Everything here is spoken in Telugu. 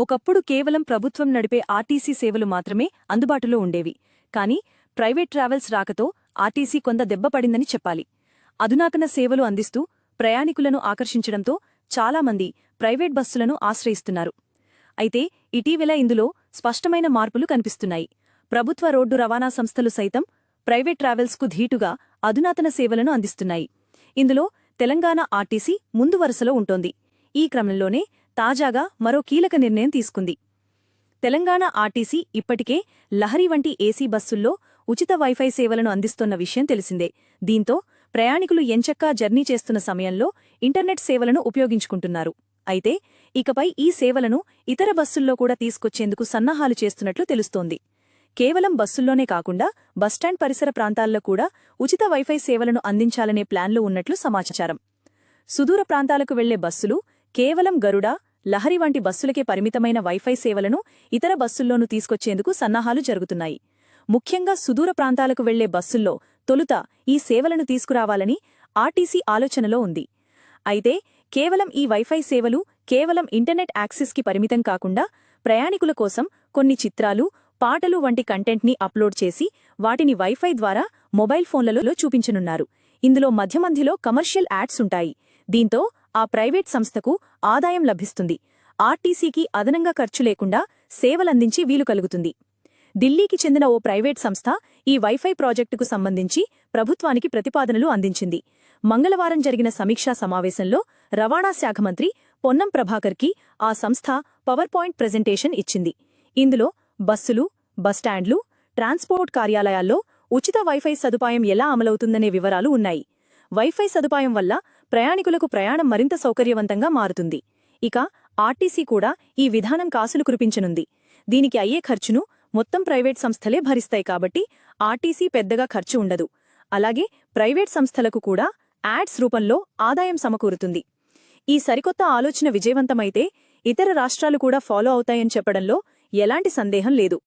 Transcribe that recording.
ఒకప్పుడు కేవలం ప్రభుత్వం నడిపే ఆర్టీసీ సేవలు మాత్రమే అందుబాటులో ఉండేవి. కానీ ప్రైవేట్ ట్రావెల్స్ రాకతో ఆర్టీసీ కొంత దెబ్బపడిందని చెప్పాలి. అధునాతన సేవలు అందిస్తూ ప్రయాణికులను ఆకర్షించడంతో చాలామంది ప్రైవేట్ బస్సులను ఆశ్రయిస్తున్నారు. అయితే ఇటీవల ఇందులో స్పష్టమైన మార్పులు కనిపిస్తున్నాయి. ప్రభుత్వ రోడ్డు రవాణా సంస్థలు సైతం ప్రైవేట్ ట్రావెల్స్కు ధీటుగా అధునాతన సేవలను అందిస్తున్నాయి. ఇందులో తెలంగాణ ఆర్టీసీ ముందు వరుసలో ఉంటోంది. ఈ క్రమంలోనే తాజాగా మరో కీలక నిర్ణయం తీసుకుంది. తెలంగాణ ఆర్టీసీ ఇప్పటికే లహరి వంటి ఏసీ బస్సుల్లో ఉచిత వైఫై సేవలను అందిస్తున్న విషయం తెలిసిందే. దీంతో ప్రయాణికులు ఎంచక్కా జర్నీ చేస్తున్న సమయంలో ఇంటర్నెట్ సేవలను ఉపయోగించుకుంటున్నారు. అయితే ఇకపై ఈ సేవలను ఇతర బస్సుల్లో కూడా తీసుకొచ్చేందుకు సన్నాహాలు చేస్తున్నట్లు తెలుస్తోంది. కేవలం బస్సుల్లోనే కాకుండా బస్టాండ్ పరిసర ప్రాంతాల్లో కూడా ఉచిత వైఫై సేవలను అందించాలనే ప్లాన్లు ఉన్నట్లు సమాచారం. సుదూర ప్రాంతాలకు వెళ్ళే బస్సులు కేవలం గరుడ లహరి వంటి బస్సులకే పరిమితమైన వైఫై సేవలను ఇతర బస్సుల్లోనూ తీసుకొచ్చేందుకు సన్నాహాలు జరుగుతున్నాయి. ముఖ్యంగా సుదూర ప్రాంతాలకు వెళ్ళే బస్సుల్లో తొలుత ఈ సేవలను తీసుకురావాలని ఆర్టీసీ ఆలోచనలో ఉంది. అయితే కేవలం ఈ వైఫై సేవలు కేవలం ఇంటర్నెట్ యాక్సెస్కి పరిమితం కాకుండా ప్రయాణికుల కోసం కొన్ని చిత్రాలు పాటలు వంటి కంటెంట్ని అప్లోడ్ చేసి వాటిని వైఫై ద్వారా మొబైల్ ఫోన్లలో చూపించనున్నారు. ఇందులో మధ్యమధ్యలో కమర్షియల్ యాడ్స్ ఉంటాయి. దీంతో ఆ ప్రైవేట్ సంస్థకు ఆదాయం లభిస్తుంది. ఆర్టీసీకి అదనంగా ఖర్చు లేకుండా సేవలందించి వీలు కలుగుతుంది. ఢిల్లీకి చెందిన ఓ ప్రైవేట్ సంస్థ ఈ వైఫై ప్రాజెక్టుకు సంబంధించి ప్రభుత్వానికి ప్రతిపాదనలు అందించింది. మంగళవారం జరిగిన సమీక్షా సమావేశంలో రవాణా శాఖ మంత్రి పొన్నం ప్రభాకర్కి ఆ సంస్థ పవర్ పాయింట్ ప్రెజెంటేషన్ ఇచ్చింది. ఇందులో బస్సులు బస్టాండ్లు ట్రాన్స్పోర్ట్ కార్యాలయాల్లో ఉచిత వైఫై సదుపాయం ఎలా అమలవుతుందనే వివరాలు ఉన్నాయి. వైఫై సదుపాయం వల్ల ప్రయాణికులకు ప్రయాణం మరింత సౌకర్యవంతంగా మారుతుంది. ఇక ఆర్టీసీ కూడా ఈ విధానం కాసులు కురిపించనుంది. దీనికి అయ్యే ఖర్చును మొత్తం ప్రైవేట్ సంస్థలే భరిస్తాయి కాబట్టి ఆర్టీసీ పెద్దగా ఖర్చు ఉండదు. అలాగే ప్రైవేట్ సంస్థలకు కూడా యాడ్స్ రూపంలో ఆదాయం సమకూరుతుంది. ఈ సరికొత్త ఆలోచన విజయవంతమైతే ఇతర రాష్ట్రాలు కూడా ఫాలో అవుతాయని చెప్పడంలో ఎలాంటి సందేహం లేదు.